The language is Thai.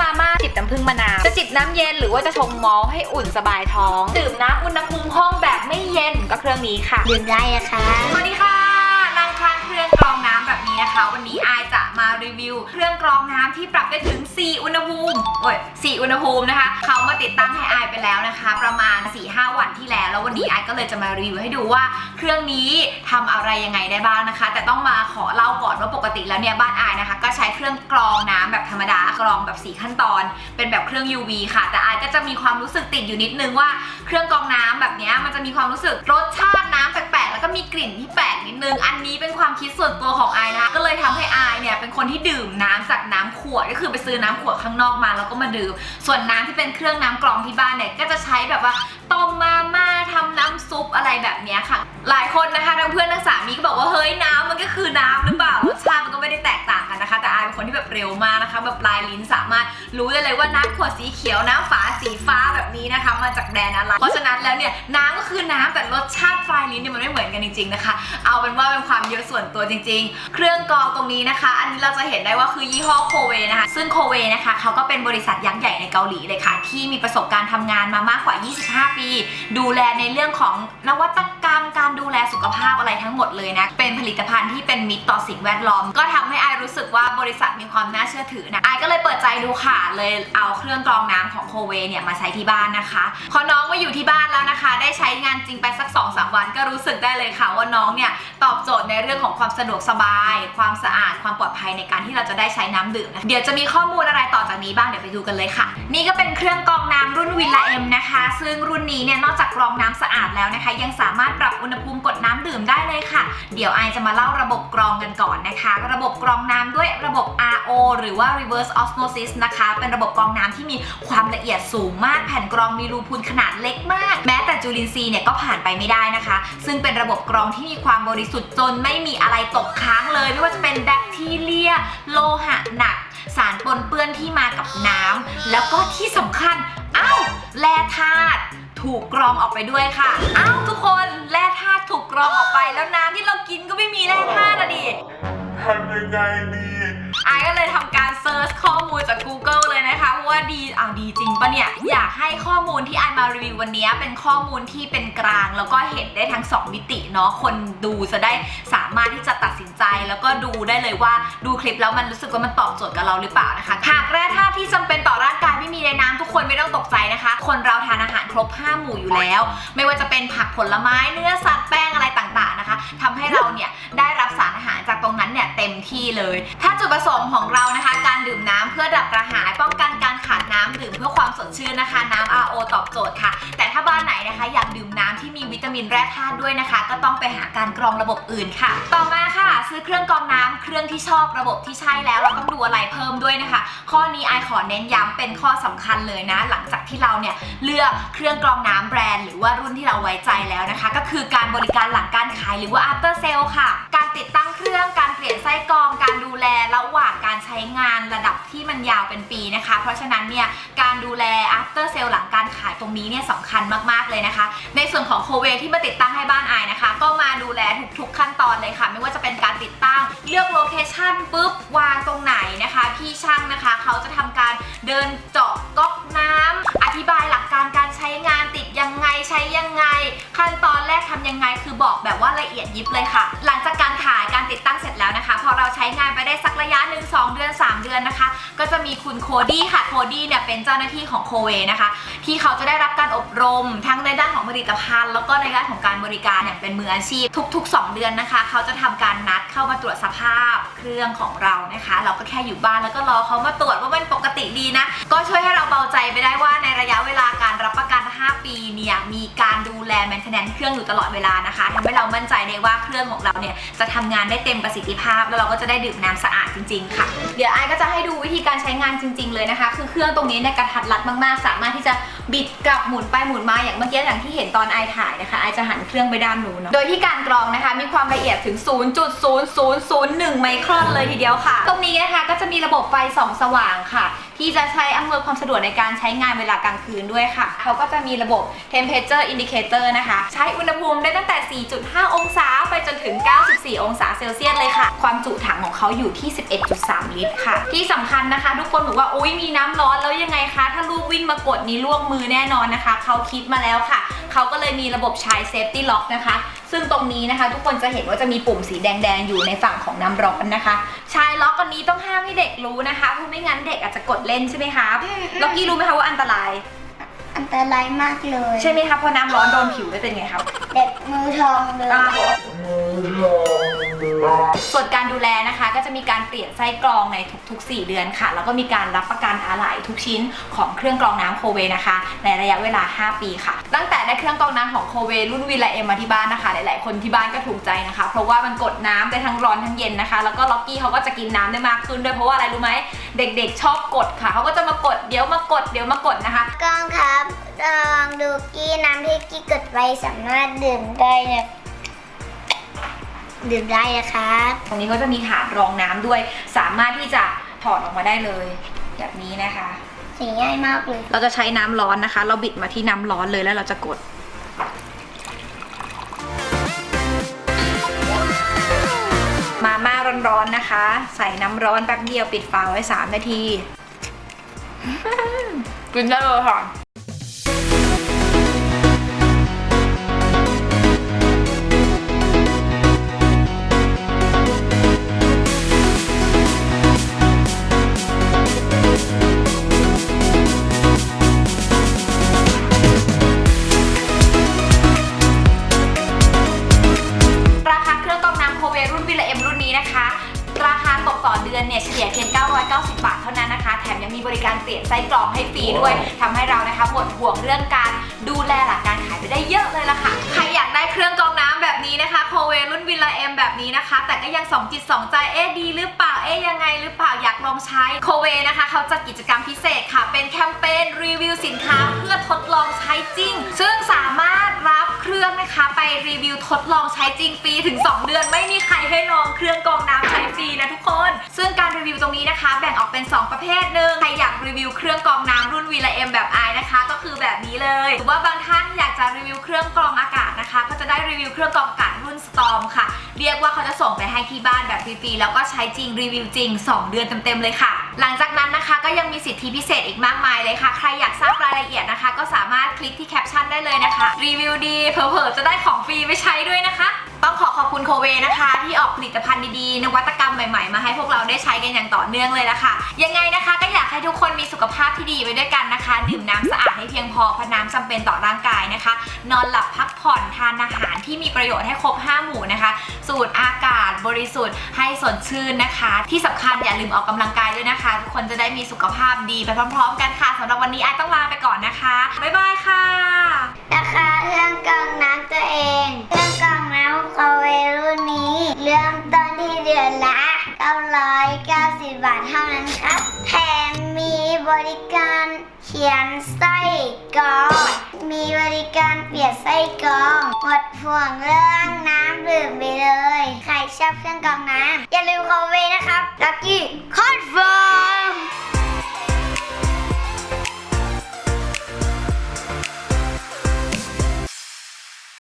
มาม่าจิบน้ำผึ้งมะนาว จะจิบน้ำเย็นหรือว่าจะชงมอลต์ให้อุ่นสบายท้อง ดื่มน้ำอุณหภูมิห้องแบบไม่เย็นก็เครื่องนี้ค่ะดื่มได้อะค่ะสวัสดีค่ะ วันนี้อายจะมารีวิว เครื่องกรองน้ำที่ปรับได้ถึง 4 อุณหภูมิโอ้ย4อุณหภูมินะคะ เขามาติดตั้งให้อายไปแล้วนะคะ ประมาณ 4-5 วันที่แล้ว แล้ววันนี้อายก็เลยจะมารีวิวให้ดูว่าเครื่องนี้ทำอะไรยังไงได้บ้างนะคะ แต่ต้องมาขอเล่าก่อนว่าปกติแล้วเนี่ยบ้านอายนะคะ ก็ใช้เครื่องกรองน้ำแบบธรรมดากรองแบบ 4 ขั้นตอน เป็นแบบเครื่อง UV ค่ะ แต่อายก็จะมีความรู้สึกติดอยู่นิดนึงว่าเครื่องกรองน้ำแบบเนี้ยมันจะมีความรู้สึกรสชาติน้ำแก็มีกลิ่นที่แปลกนิดนึง อันนี้เป็นความคิดส่วนตัวของอายนะคะก็เลยทำให้อายเนี่ยเป็นคนที่ดื่มน้ำจากน้ำขวดก็คือไปซื้อน้ำขวดข้างนอกมาแล้วก็มาดื่ม ส่วนน้ำที่เป็นเครื่องน้ำกรองที่บ้านเนี่ยก็จะใช้แบบว่าต้มมาม่าทำน้ำซุปอะไรแบบเนี้ยค่ะ หลายคนนะคะ เร็วมากนะคะ แบบปลายลิ้นสามารถรู้ได้เลยว่าน้ำขวดสีเขียวน้ำฝาสีฟ้าแบบนี้นะคะ มาจากแดนอะไร เพราะฉะนั้นแล้วเนี่ยน้ำก็คือน้ำแต่รสชาติปลายลิ้นเนี่ยมันไม่เหมือนกันจริงๆนะคะ เอาเป็นว่าเป็นความเยอะส่วนตัวจริง ๆ เครื่องกรองตรงนี้นะคะ อันนี้เราจะเห็นได้ว่าคือยี่ห้อโคเวนะคะ ซึ่งโคเวนะคะเขาก็เป็นบริษัทยักษ์ใหญ่ในเกาหลีเลยค่ะ ที่มีประสบการณ์ทำงานมามากกว่า 25 ปี ดูแลในเรื่องของนวัตกรรม การดูแลสุขภาพอะไรทั้งหมดเลยนะ เป็นผลิตภัณฑ์ที่เป็นมิตรต่อสิ่งแวดล้อม ก็ทำให้อายรู้สึกว่าบริษัทมีความน่าเชื่อถือนะอายก็เลยเปิดใจดูค่ะ เลยเอาเครื่องกรองน้ำของโคเวเนี่ยมาใช้ที่บ้านนะคะ พอน้องมาอยู่ที่บ้านแล้วนะคะ ได้ใช้งานจริงไปสัก2อสวัน ก็รู้สึกได้เลยค่ะว่าน้องเนี่ยตอบโจทย์ในเรื่องของความสะดวกสบาย ความสะอาด ความปลอดภัยในการที่เราจะได้ใช้น้ำดื่มนะเดี๋ยวจะมีข้อมูลอะไรต่อจากนี้บ้างเดี๋ยวไปดูกันเลยค่ะ นี่ก็เป็นเครื่องกรองน้ำรุ่นวิลาเอ็มนะคะ ซึ่งรุ่นนี้เนี่ยนอกจากกรองน้ำสะอาดแล้วนะคะ ยังสามารถปรับอุณหภูมิกดน้ำดื่มได้เลยค่ะ เดี๋ยวไอจะมาเล่าระบบกรองกันก่อนนะคะ ระบบกรองน้ำด้วยระบบ RO หรือว่า reverse osmosis นะคะ เป็นระบบกรองน้ำที่มีความละเอียดสูงมาก แผ่นกรองมีรูพุนขนาดเล็กมาก แม้แต่จุลินทรีย์เนี่ยก็ผ่านไปไม่ได้นะคะ ซึ่งเป็นระบบกรองที่มีความบริสุทธิ์จนไม่มีอะไรตกค้างเลย ไม่ว่าจะเป็นแบคทีเรีย โลหะหนัก สารปนเปื้อนที่มากับน้ำแล้วก็ที่สำคัญอ้าวแร่ธาตุ ถูกกรองออกไปด้วยค่ะอ้าวทุกคนแร่ธาตุถูกกรองออกไปแล้วน้ำที่เรากินก็ไม่มีแร่ธาตุอะดิทำยังไงดีไอายก็เลยทำการเซิร์ชข้อมูลจาก Google เลยนะคะเพราะ ว่าดีอ่าดีจริงปะเนี่ย อยากให้ข้อมูลที่ไอมารีวิววันนี้เป็นข้อมูลที่เป็นกลาง แล้วก็เห็นได้ทั้ง 2 มิติเนาะคนดูจะได้สามารถที่จะตัดสินใจ แล้วก็ดูได้เลยว่าดูคลิปแล้วมันรู้สึกว่ามันตอบโจทย์กับเราหรือเปล่านะคะหากแร่ธาตุที่จำเป็นต่อร่างกายไม่มีในน้ำทุกคนไม่ต้องตกใจนะคะ คนเราทานอาหารครบ5หมู่อยู่แล้ว ไม่ว่าจะเป็นผักผลไม้เนื้อสัตว์แป้งอะไรต่าง ทำให้เราเนี่ยได้รับสารอาหารจากตรงนั้นเนี่ยเต็มที่เลย ถ้าจุดประสงค์ของเรานะคะ การดื่มน้ำเพื่อดับกระหายป้องกันการขาดน้ำดื่มเพื่อความสดชื่นนะคะ น้ำ RO ตอบโจทย์ค่ะ แต่ถ้าบ้านไหนนะคะ อยากดื่มน้ำที่มีวิตามินแร่ธาตุด้วยนะคะ ก็ต้องไปหาการกรองระบบอื่นค่ะ ต่อมาค่ะ ซื้อเครื่องกรองน้ำเครื่องที่ชอบระบบที่ใช่แล้วเราต้องดูอะไรเพิ่มด้วยนะคะ ข้อนี้ไอขอเน้นย้ำเป็นข้อสำคัญเลยนะ หลังจากที่เราเนี่ยเลือกเครื่องกรองน้ำแบรนด์หรือว่ารุ่นที่เราไว้ใจแล้วนะคะ ก็คือการบริการหลังการขายหรือว่า after sale ค่ะ การติดตั้งเครื่องการ เปลี่ยนไส้กรองการดูแลระหว่างการใช้งานระดับที่มันยาวเป็นปีนะคะ เพราะฉะนั้นเนี่ยการดูแล after sale หลังการขายตรงนี้เนี่ยสำคัญมากๆเลยนะคะ ในส่วนของโคเวที่มาติดตั้งให้บ้านไอายนะคะ ก็มาดูแลทุกๆขั้นตอนเลยค่ะ ไม่ว่าจะเป็นการติดตั้ง เลือกโลเคชั่นปุ๊บวางตรงไหนนะคะ พี่ช่างนะคะ เขาจะทำการเดินเจาะก๊อกน้ำอธิบายหลักการการ ใช้ยังไง ขั้นตอนแรกทำยังไงคือบอกแบบว่าละเอียดยิบเลยค่ะ หลังจากการขายการติดตั้งเสร็จแล้วนะคะ พอเราใช้งานไปได้สักระยะหนึ่งสองเดือน 3 เดือนนะคะ ก็จะมีคุณโคดี้ค่ะโคดี้เนี่ยเป็นเจ้าหน้าที่ของโคเวนะคะ ที่เขาจะได้รับการอบรม ทั้งในด้านของผลิตภัณฑ์ แล้วก็ในด้านของการบริการอย่างเป็นมืออาชีพ ทุก ๆ 2 เดือนนะคะ เขาจะทำการนัดเข้ามาตรวจสภาพเครื่องของเรานะคะ เราก็แค่อยู่บ้านแล้วก็รอเขามาตรวจว่ามันปกติดีนะ ก็ช่วยให้เราเบาใจไปได้ว่าในระยะเวลาการ ปีเนี่ยมีการดูแลแมนเทนแนนเครื่องอยู่ตลอดเวลานะคะทำให้เรามั่นใจได้ว่าเครื่องของเราเนี่ยจะทำงานได้เต็มประสิทธิภาพ แล้วเราก็จะได้ดื่มน้ำสะอาดจริงๆค่ะ เดี๋ยวไอก็จะให้ดูวิธีการใช้งานจริง ๆ เลยนะคะ คือเครื่องตรงนี้เนี่ยกระทัดรัดมากๆ สามารถที่จะ บิดกลับหมุนไปหมุนมาอย่างเมื่อกี้อย่างที่เห็นตอนไอถ่ายนะคะไอจะหันเครื่องไปด้านนู้นเนอะโดยที่การกรองนะคะมีความละเอียดถึง 0.0001 ไมครอนเลยทีเดียวค่ะ ตรงนี้นะคะก็จะมีระบบไฟส่องสว่างค่ะ ที่จะใช้อำนวยความสะดวกในการใช้งานเวลากลางคืนด้วยค่ะ เขาก็จะมีระบบ temperature indicator นะคะ ใช้อุณหภูมิได้ตั้งแต่ 4.5 องศาไปจนถึง 94 องศาเซลเซียสเลยค่ะ ความจุถังของเขาอยู่ที่ 11.3 ลิตรค่ะ ที่สำคัญนะคะ ทุกคนบอกว่าอุ้ยมีน้ำร้อนแล้วยังไงคะถ้าลูกวิ่งมากดนี้ลวกมือแน่นอนนะคะ เขาคิดมาแล้วค่ะ เขาก็เลยมีระบบใช้ safety lock นะคะ ซึ่งตรงนี้นะคะ ทุกคนจะเห็นว่าจะมีปุ่มสีแดงๆ อยู่ในฝั่งของน้ำร้อนนะคะ ชายล็อกอันนี้ต้องห้ามให้เด็กรู้นะคะ เพราะไม่งั้นเด็กอาจจะกดเล่นใช่ไหมครับล็อกกี้รู้ไหมคะว่าอันตราย อันตรายมากเลยใช่ไหมคะเพราะน้ำร้อนโดนผิวได้เป็นไงครับ เด็กมือทองเลยอ่า ส่วนการดูแลนะคะก็จะมีการเปลี่ยนไส้กรองในทุกๆ 4 เดือนค่ะ แล้วก็มีการรับประกันอะไหล่ทุกชิ้นของเครื่องกรองน้ำโคเวนะคะ ในระยะเวลา 5 ปีค่ะ ตั้งแต่ได้เครื่องกรองน้ำของโคเวรุ่นวีลาเอ็มมาที่บ้านนะคะ หลายๆ คนที่บ้านก็ถูกใจนะคะ เพราะว่ามันกดน้ำได้ทั้งร้อนทั้งเย็นนะคะ แล้วก็ล็อกกี้เขาก็จะกินน้ำได้มากขึ้นด้วยเพราะว่าอะไรรู้ไหมเด็ก ๆ ชอบกดค่ะเขาก็จะมากดเดี๋ยวมากดเดี๋ยวมากดนะคะกล้องครับลองดูกี้น้ำที่กี้กดไว้สามารถดื่มได้เนี่ย ดื่มได้นะครับ ตรงนี้ก็จะมีถาดรองน้ำด้วย สามารถที่จะถอดออกมาได้เลย แบบนี้นะคะ สีง่ายมากเลย เราจะใช้น้ำร้อนนะคะ เราบิดมาที่น้ำร้อนเลยแล้วเราจะกด มาม่าร้อนๆนะคะ ใส่น้ำร้อนแป๊บเดียวปิดฝาไว้ 3 นาที กินได้เลยค่ะ 990 บาทเท่านั้นนะคะ แถมยังมีบริการเปลี่ยนไส้กรองให้ฟรีด้วยทำให้เรานะคะหมดห่วงเรื่องการดูแลหลังการขายไปได้เยอะเลยล่ะค่ะ ใครอยากได้เครื่องกรองน้ำแบบนี้นะคะโคเวรุ่นวิลเอ็มแบบนี้นะคะ แต่ก็ยังสองจิตสองใจเอ๊ะดีหรือเปล่าเอ๊ะยังไงหรือเปล่าอยากลองใช้โคเวนะคะเขาจัดกิจกรรมพิเศษค่ะ เป็นแคมเปญรีวิวสินค้าเพื่อทดลองใช้จริง ซึ่งสามารถรับ เครื่องนะคะ ไปรีวิวทดลองใช้จริงฟรีถึง 2 เดือน ไม่มีใครให้ลองเครื่องกรองน้ำใช้ฟรีนะทุกคน ซึ่งการรีวิวตรงนี้นะคะ แบ่งออกเป็น 2 ประเภทหนึ่งใครอยากรีวิวเครื่องกรองน้ำรุ่นวีลาเอ็มแบบไอนะคะ ก็คือแบบนี้เลยหรือว่าบางท่านอยากจะรีวิวเครื่องกรองอากาศนะคะ ก็จะได้รีวิวเครื่องกรองอากาศรุ่นสตอมค่ะ เรียกว่าเขาจะส่งไปให้ที่บ้านแบบฟรีๆแล้วก็ใช้จริงรีวิวจริง 2 เดือนเต็มๆเลยค่ะหลังจากนั้นนะคะก็ยังมีสิทธิพิเศษอีกมากมายเลยค่ะ ใครอยากทราบรายละเอียดนะคะ ก็สามารถคลิกที่แคปชั่นได้เลยนะคะ รีวิวดีเผลอๆจะได้ของฟรีไปใช้ด้วยนะคะ ต้องขอขอบคุณโคเวนะคะ ที่ออกผลิตภัณฑ์ดีๆ นวัตกรรมใหม่ๆ มาให้พวกเราได้ใช้กันอย่างต่อเนื่องเลยละค่ะยังไงนะคะก็อยากให้ทุกคนมีสุขภาพที่ดีไปด้วยกันนะคะ ดื่มน้ำสะอาดให้เพียงพอเพราะน้ำจำเป็นต่อร่างกายนะคะ นอนหลับพักผ่อนทานอาหารที่มีประโยชน์ให้ครบ 5 หมู่นะคะ สูดอากาศบริสุทธิ์ให้สดชื่นนะคะ ที่สำคัญอย่าลืมออกกำลังกายด้วยนะคะ ทุกคนจะได้มีสุขภาพดีไปพร้อม ๆ กันค่ะสำหรับวันนี้ไอต้องลาไปก่อนนะคะบ๊ายบายค่ะ ปลี่ยนไส้กรอง มีบริการเปลี่ยนไส้กรองหมดห่วงเรื่องน้ำดื่มไปเลย ใครชอบเครื่องกรองน้ำอย่าลืมคอมเมนต์นะครับลักกี้คอนเฟิร์ม